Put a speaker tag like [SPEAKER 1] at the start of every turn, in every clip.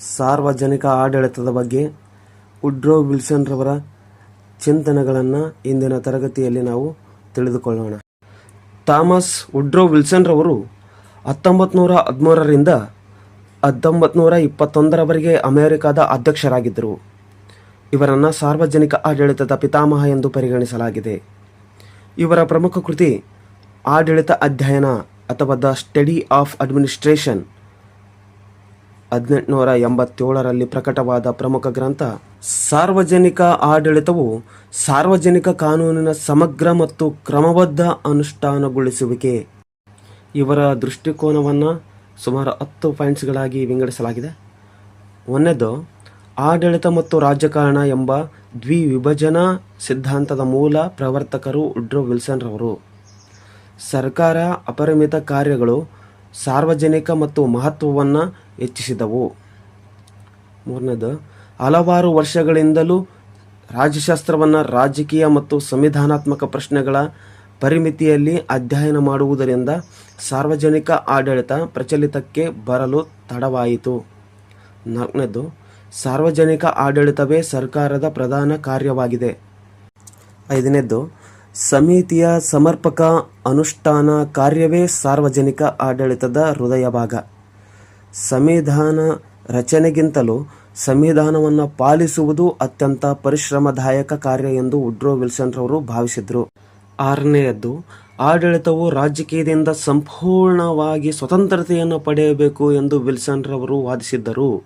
[SPEAKER 1] ಸಾರ್ವಜನಿಕ ಆಡಳಿತದ ಬಗ್ಗೆ ವುಡ್ರೋ ವಿಲ್ಸನ್ರವರ ಚಿಂತನೆಗಳನ್ನು ಇಂದಿನ ತರಗತಿಯಲ್ಲಿ ನಾವು ತಿಳಿದುಕೊಳ್ಳೋಣ. ಥಾಮಸ್ ವುಡ್ರೋ ವಿಲ್ಸನ್ರವರು ಹತ್ತೊಂಬತ್ತು ನೂರ ಹದಿಮೂರರಿಂದ ಹತ್ತೊಂಬತ್ತು ನೂರ ಇಪ್ಪತ್ತೊಂದರವರೆಗೆ ಅಮೆರಿಕದ ಅಧ್ಯಕ್ಷರಾಗಿದ್ದರು. ಇವರನ್ನು ಸಾರ್ವಜನಿಕ ಆಡಳಿತದ ಪಿತಾಮಹ ಎಂದು ಪರಿಗಣಿಸಲಾಗಿದೆ. ಇವರ ಪ್ರಮುಖ ಕೃತಿ ಆಡಳಿತ ಅಧ್ಯಯನ ಅಥವಾ ದ ಸ್ಟಡಿ ಆಫ್ ಅಡ್ಮಿನಿಸ್ಟ್ರೇಷನ್. ಹದಿನೆಂಟುನೂರ ಎಂಬತ್ತೇಳರಲ್ಲಿ ಪ್ರಕಟವಾದ ಪ್ರಮುಖ ಗ್ರಂಥ, ಸಾರ್ವಜನಿಕ ಆಡಳಿತವು ಸಾರ್ವಜನಿಕ ಕಾನೂನಿನ ಸಮಗ್ರ ಮತ್ತು ಕ್ರಮಬದ್ಧ ಅನುಷ್ಠಾನಗೊಳಿಸುವಿಕೆ. ಇವರ ದೃಷ್ಟಿಕೋನವನ್ನು ಸುಮಾರು ಹತ್ತು ಪಾಯಿಂಟ್ಸ್ಗಳಾಗಿ ವಿಂಗಡಿಸಲಾಗಿದೆ. ಒಂದನೇದು, ಆಡಳಿತ ಮತ್ತು ರಾಜಕಾರಣ ಎಂಬ ದ್ವಿವಿಭಜನಾ ಸಿದ್ಧಾಂತದ ಮೂಲ ಪ್ರವರ್ತಕರು ಉಡ್ರೋ ವಿಲ್ಸನ್ ರವರು ಸರ್ಕಾರ ಅಪರಿಮಿತ ಕಾರ್ಯಗಳು ಸಾರ್ವಜನಿಕ ಮತ್ತು ಮಹತ್ವವನ್ನು ಹೆಚ್ಚಿಸಿದವು. ಮೂರನೇದು, ಹಲವಾರು ವರ್ಷಗಳಿಂದಲೂ ರಾಜ್ಯಶಾಸ್ತ್ರವನ್ನು ರಾಜಕೀಯ ಮತ್ತು ಸಂವಿಧಾನಾತ್ಮಕ ಪ್ರಶ್ನೆಗಳ ಪರಿಮಿತಿಯಲ್ಲಿ ಅಧ್ಯಯನ ಮಾಡುವುದರಿಂದ ಸಾರ್ವಜನಿಕ ಆಡಳಿತ ಪ್ರಚಲಿತಕ್ಕೆ ಬರಲು ತಡವಾಯಿತು. ನಾಲ್ಕನೇದು, ಸಾರ್ವಜನಿಕ ಆಡಳಿತವೇ ಸರ್ಕಾರದ ಪ್ರಧಾನ ಕಾರ್ಯವಾಗಿದೆ. ಐದನೇದ್ದು ಸಮಿತಿಯ ಸಮರ್ಪಕ ಅನುಷ್ಠಾನ ಕಾರ್ಯವೇ ಸಾರ್ವಜನಿಕ ಆಡಳಿತದ ಹೃದಯ ಭಾಗ ಸಂವಿಧಾನ ರಚನೆಗಿಂತಲೂ ಸಂವಿಧಾನವನ್ನು ಪಾಲಿಸುವುದು ಅತ್ಯಂತ ಪರಿಶ್ರಮದಾಯಕ ಕಾರ್ಯ ಎಂದು ವುಡ್ರೋ ವಿಲ್ಸನ್ರವರು ಭಾವಿಸಿದರು. ಆರನೆಯದ್ದು, ಆಡಳಿತವು ರಾಜಕೀಯದಿಂದ ಸಂಪೂರ್ಣವಾಗಿ ಸ್ವತಂತ್ರತೆಯನ್ನು ಪಡೆಯಬೇಕು ಎಂದು ವಿಲ್ಸನ್ರವರು ವಾದಿಸಿದ್ದರು.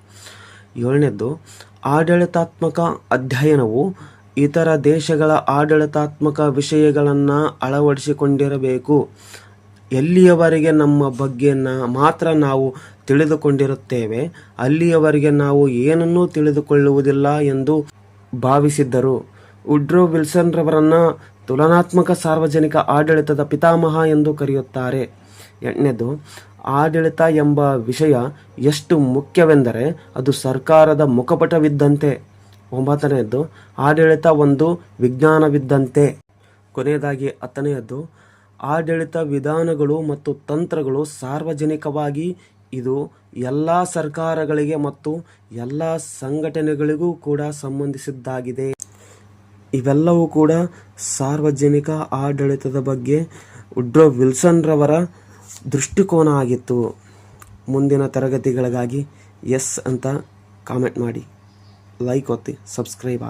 [SPEAKER 1] ಏಳನೇದ್ದು, ಆಡಳಿತಾತ್ಮಕ ಅಧ್ಯಯನವು ಇತರ ದೇಶಗಳ ಆಡಳಿತಾತ್ಮಕ ವಿಷಯಗಳನ್ನು ಅಳವಡಿಸಿಕೊಂಡಿರಬೇಕು. ಎಲ್ಲಿಯವರೆಗೆ ನಮ್ಮ ಬಗ್ಗೆ ಮಾತ್ರ ನಾವು ತಿಳಿದುಕೊಂಡಿರುತ್ತೇವೆ, ಅಲ್ಲಿಯವರೆಗೆ ನಾವು ಏನನ್ನೂ ತಿಳಿದುಕೊಳ್ಳುವುದಿಲ್ಲ ಎಂದು ಭಾವಿಸಿದ್ದರು. ಉಡ್ರೋ ವಿಲ್ಸನ್ ರವರನ್ನು ತುಲನಾತ್ಮಕ ಸಾರ್ವಜನಿಕ ಆಡಳಿತದ ಪಿತಾಮಹ ಎಂದು ಕರೆಯುತ್ತಾರೆ. ಎಂಟನೇದು, ಆಡಳಿತ ಎಂಬ ವಿಷಯ ಎಷ್ಟು ಮುಖ್ಯವೆಂದರೆ ಅದು ಸರ್ಕಾರದ ಮುಖಪಟವಿದ್ದಂತೆ. ಒಂಬತ್ತನೆಯದ್ದು, ಆಡಳಿತ ಒಂದು ವಿಜ್ಞಾನವಿದ್ದಂತೆ. ಕೊನೆಯದಾಗಿ ಹತ್ತನೆಯದ್ದು, ಆಡಳಿತ ವಿಧಾನಗಳು ಮತ್ತು ತಂತ್ರಗಳು ಸಾರ್ವಜನಿಕವಾಗಿ ಇದು ಎಲ್ಲ ಸರ್ಕಾರಗಳಿಗೆ ಮತ್ತು ಎಲ್ಲ ಸಂಘಟನೆಗಳಿಗೂ ಕೂಡ ಸಂಬಂಧಿಸಿದ್ದಾಗಿದೆ. ಇವೆಲ್ಲವೂ ಕೂಡ ಸಾರ್ವಜನಿಕ ಆಡಳಿತದ ಬಗ್ಗೆ ಉಡ್ರೋ ವಿಲ್ಸನ್ರವರ ದೃಷ್ಟಿಕೋನ ಆಗಿತ್ತು. ಮುಂದಿನ ತರಗತಿಗಳಿಗಾಗಿ ಎಸ್ ಅಂತ ಕಾಮೆಂಟ್ ಮಾಡಿ. लाइक होते सब्सक्राइब आगे